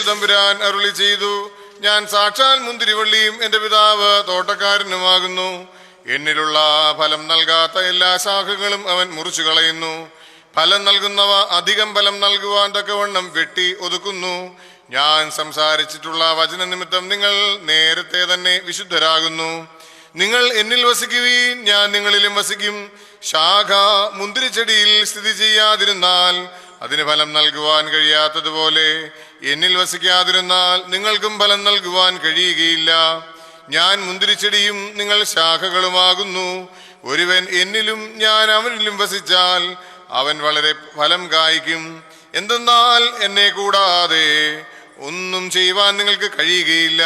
യേശുദമ്പുരാൻ അരുളി ചെയ്തു. ഞാൻ സാക്ഷാൽ മുന്തിരിവള്ളിയും എന്റെ പിതാവ് തോട്ടക്കാരനുമാകുന്നു. എന്നിലുള്ള ഫലം നൽകാത്ത എല്ലാ ശാഖകളും അവൻ മുറിച്ചു കളയുന്നു. ഫലം നൽകുന്നവ അധികം ഫലം നൽകുവാൻ തക്കവണ്ണം വെട്ടി ഒതുക്കുന്നു. ഞാൻ സംസാരിച്ചിട്ടുള്ള വചന നിമിത്തം നിങ്ങൾ നേരത്തെ തന്നെ വിശുദ്ധരാകുന്നു. നിങ്ങൾ എന്നിൽ വസിക്കുകയും ഞാൻ നിങ്ങളിലും വസിക്കും. ശാഖ മുന്തിരിച്ചെടിയിൽ സ്ഥിതി ചെയ്യാതിരുന്നാൽ അതിന് ഫലം നൽകുവാൻ കഴിയാത്തതുപോലെ എന്നിൽ വസിക്കാതിരുന്നാൽ നിങ്ങൾക്കും ഫലം നൽകുവാൻ കഴിയുകയില്ല. ഞാൻ മുന്തിരിച്ചെടിയും നിങ്ങൾ ശാഖകളുമാകുന്നു. ഒരുവൻ എന്നിലും ഞാൻ അവനിലും വസിച്ചാൽ അവൻ വളരെ ഫലം കായ്ക്കും. എന്തെന്നാൽ എന്നെ കൂടാതെ ഒന്നും ചെയ്യുവാൻ നിങ്ങൾക്ക് കഴിയുകയില്ല.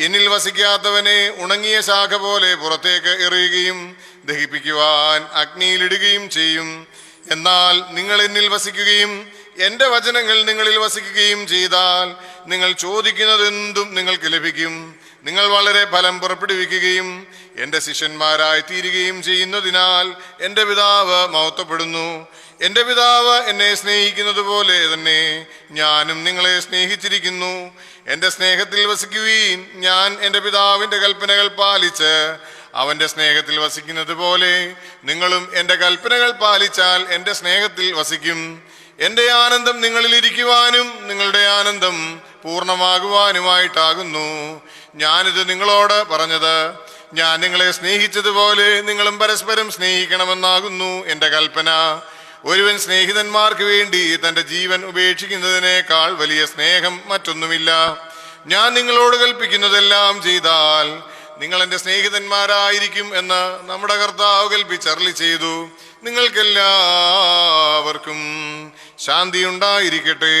എന്നിൽ വസിക്കാത്തവനെ ഉണങ്ങിയ ശാഖ പോലെ പുറത്തേക്ക് എറിയുകയും ദഹിപ്പിക്കുവാൻ അഗ്നിയിലിടുകയും ചെയ്യും. എന്നാൽ നിങ്ങൾ എന്നിൽ വസിക്കുകയും എന്റെ വചനങ്ങൾ നിങ്ങളിൽ വസിക്കുകയും ചെയ്താൽ നിങ്ങൾ ചോദിക്കുന്നതെന്തും നിങ്ങൾക്ക് ലഭിക്കും. നിങ്ങൾ വളരെ ഫലം പുറപ്പെടുവിക്കുകയും എന്റെ ശിഷ്യന്മാരായി തീരുകയും ചെയ്യുന്നതിനാൽ എന്റെ പിതാവ് മഹത്വപ്പെടുന്നു. എന്റെ പിതാവ് എന്നെ സ്നേഹിക്കുന്നത് പോലെ തന്നെ ഞാനും നിങ്ങളെ സ്നേഹിച്ചിരിക്കുന്നു. എന്റെ സ്നേഹത്തിൽ വസിക്കുവീൻ ഞാൻ എന്റെ പിതാവിന്റെ കൽപ്പനകൾ പാലിച്ച് അവന്റെ സ്നേഹത്തിൽ വസിക്കുന്നത് പോലെ നിങ്ങളും എന്റെ കൽപ്പനകൾ പാലിച്ചാൽ എന്റെ സ്നേഹത്തിൽ വസിക്കും. എന്റെ ആനന്ദം നിങ്ങളിൽ ഇരിക്കുവാനും നിങ്ങളുടെ ആനന്ദം പൂർണമാകുവാനുമായിട്ടാകുന്നു. ഞാനിത് നിങ്ങളോട് പറഞ്ഞത്. ഞാൻ നിങ്ങളെ സ്നേഹിച്ചതുപോലെ നിങ്ങളും പരസ്പരം സ്നേഹിക്കണമെന്നാകുന്നു എന്റെ കൽപ്പന. ഒരുവൻ സ്നേഹിതന്മാർക്ക് വേണ്ടി തന്റെ ജീവൻ ഉപേക്ഷിക്കുന്നതിനേക്കാൾ വലിയ സ്നേഹം മറ്റൊന്നുമില്ല. ഞാൻ നിങ്ങളോട് കൽപ്പിക്കുന്നതെല്ലാം ചെയ്താൽ നിങ്ങൾ എന്റെ സ്നേഹിതന്മാരായിരിക്കും എന്ന് നമ്മുടെ കർത്താവ് കൽപ്പിച്ചർലി ചെയ്തു. നിങ്ങൾക്കെല്ലാവർക്കും ശാന്തി ഉണ്ടായിരിക്കട്ടെ